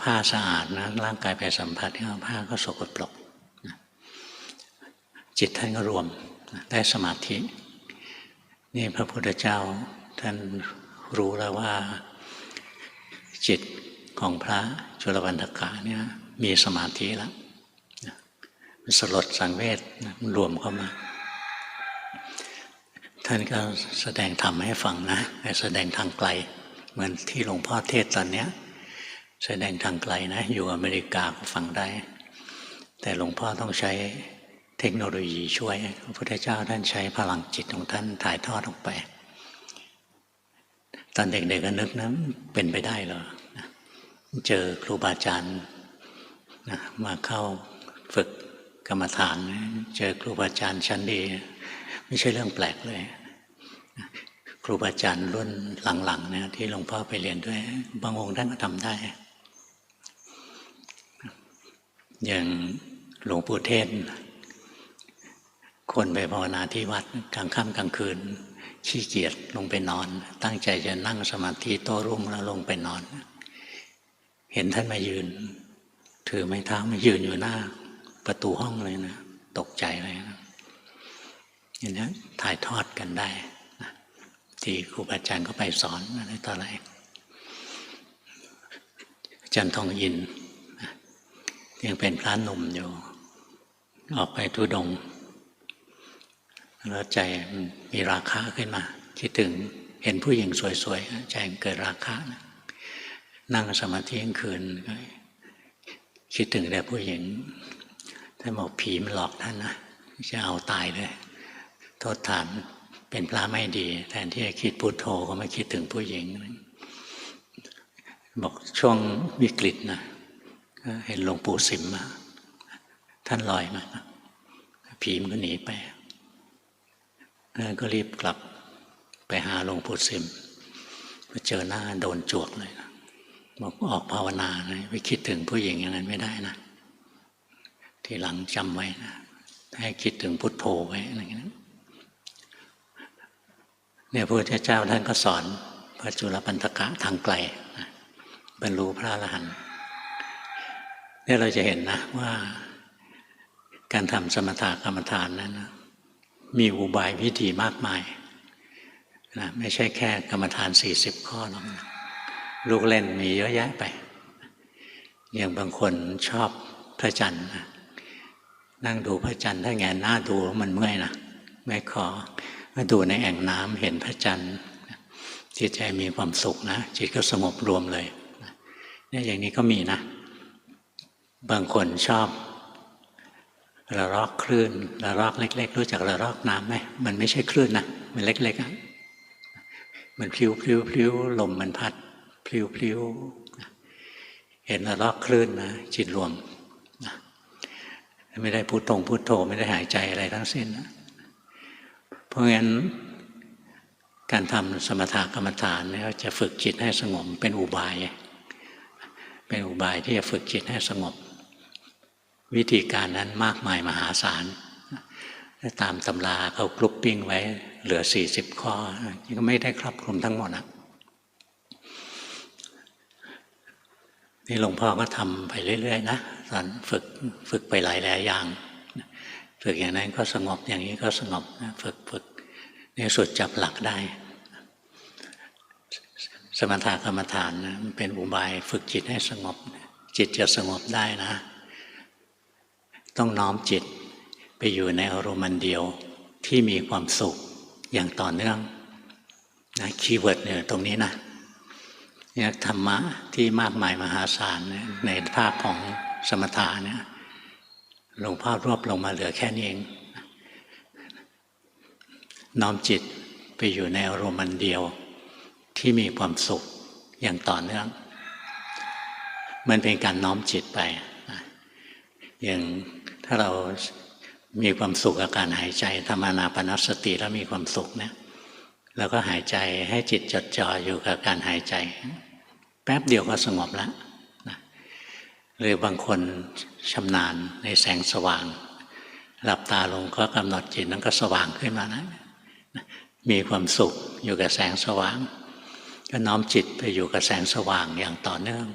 ผ้าสะอาดนะร่างกายไปสัมผัสก็ผ้าก็สกปรกจิตท่านก็รวมได้สมาธิ นี่พระพุทธเจ้าท่านรู้แล้วว่า จิตของพระจุลปันธกาเนี่ยมีสมาธิแล้วมันสลดสังเวชมันรวมเข้ามา ท่านก็แสดงธรรมให้ฟังนะแสดงทางไกล เหมือนที่หลวงพ่อเทศตอนเนี้ย แสดงทางไกลนะ อยู่อเมริกาก็ฟังได้ แต่หลวงพ่อต้องใช้เทคโนโลยีช่วย พระพุทธเจ้าท่านใช้พลังจิตของท่านถ่ายทอดออกไป ตอนเด็กๆก็นึกนะเป็นไปได้เหรอเจอครูบาอาจารย์มาเข้าฝึกกรรมฐาน เจอครูบาอาจารย์ชั้นดี ไม่ใช่เรื่องแปลกเลยครูบาอาจารย์รุ่นหลังๆนี่ยที่หลวงพ่อไปเรียนด้วย บางองค์ท่านก็ทำได้ อย่างหลวงปู่เทศน์คนไปภาวนาที่วัดกลางค่ำกลางคืน ขี้เกียจลงไปนอน ตั้งใจจะนั่งสมาธิโต้รุ่งแล้วลงไปนอน เห็นท่านมายืน ถือไม้เท้ามายืนอยู่หน้า ประตูห้องเลยนะ ตกใจเลยนะอย่างนี้ถ่ายทอดกันได้ที่ครูบาอาจารย์ก็ไปสอนอะไรต่ออะไรจารย์ทองอิน ยังเป็นพระหนุ่มอยู่ ออกไปทุดง แล้วใจมีราคะขึ้นมา คิดถึงเห็นผู้หญิงสวยๆ ใจเกิดราคะนะนั่งสมาธิกลางคืน คิดถึงแต่ผู้หญิงท่านบอกผีมันหลอกท่านนะจะเอาตายเลย โทษฐานเป็นพระไม่ดี แทนที่จะคิดพุโทโธก็ไม่คิดถึงผู้หญิง บอกช่วงวิกฤตนะ เห็นหลวงปู่สิมมาท่านลอยมาผีมันก็หนีไปก็รีบกลับไปหาหลวงปู่สิมพอเจอหน้าโดนจวกเลยนะบอกออกภาวนาเลยไปคิดถึงผู้หญิงอย่างนั้นไม่ได้นะทีหลังจำไว้นะให้คิดถึงพุทโธไว้อะไรอย่างนี้นเนี่ยพระพุทธเจ้าท่านก็สอนพระจุลปันธกะทางไกลบรรลุพระอรหันต์ นี่เราจะเห็นนะว่าการทำสมถกรรมฐานนั้นนะมีอุบายวิธีมากมายนะไม่ใช่แค่กรรมฐานสี่สิบข้อหรอกนะลูกเล่นมีเยอะแยะไป อย่างบางคนชอบพระจันทร์นะนั่งดูพระจันทร์ถ้าแงนหน้าดูมันเมื่อยนะไม่ขอมาดูในแอ่งน้ำเห็นพระจันทร์จิตใจมีความสุขนะจิตก็สงบรวมเลยเนี่ยอย่างนี้ก็มีนะ บางคนชอบระลอกคลื่นระลอกเล็ก ๆ รู้จักระลอกน้ำไหมมันไม่ใช่คลื่นนะมันเล็กๆอะมันพลิ้วพลิ้วพลิ้วลมมันพัดพลิ้วพลิ้วเห็นระลอกคลื่นนะจิตรวมไม่ได้พูดตรงพูดโทไม่ได้หายใจอะไรทั้งสิ้นนะเพราะงั้นการทำสมถกรรมฐานเนี่ยจะฝึกจิตให้สงบเป็นอุบาย เป็นอุบายที่จะฝึกจิตให้สงบ วิธีการนั้นมากมายมหาศาลตามตำราเขากรุ๊ปปิ้งไว้เหลือสี่สิบข้อก็ไม่ได้ครอบคลุมทั้งหมดนะนี่หลวงพ่อก็ทำไปเรื่อยๆนะตอนฝึกฝึกไปหลายๆอย่าง ฝึกอย่างนั้นก็สงบอย่างนี้ก็สงบฝึกฝึกในสุดจับหลักได้ สมถะกรรมฐานนะมันเป็นอุบายฝึกจิตให้สงบ จิตจะสงบได้นะ ต้องน้อมจิตไปอยู่ในอารมณ์เดียวที่มีความสุขอย่างต่อเนื่องนะคีย์เวิร์ดเนี่ยตรงนี้นะเนี่ยธรรมะที่มากมายมหาศาลในภาคของสมถะเนี่ยหลวงพ่อรวบลงมาเหลือแค่นี้เอง น้อมจิตไปอยู่ในอารมณ์เดียวที่มีความสุขอย่างต่อเนื่อง มันเป็นการน้อมจิตไป อย่าง ถ้าเรามีความสุขกับการหายใจธรรมานาปนสติแล้วมีความสุขเนี่ยแล้วก็หายใจให้จิตจดจ่ออยู่กับการหายใจ แป๊บเดียวก็สงบแล้วนะหรือบางคนชำนาญในแสงสว่าง หลับตาลงก็กำหนดจิตนั้นก็สว่างขึ้นมานะมีความสุขอยู่กับแสงสว่าง ก็น้อมจิตไปอยู่กับแสงสว่างอย่างต่อเนื่อง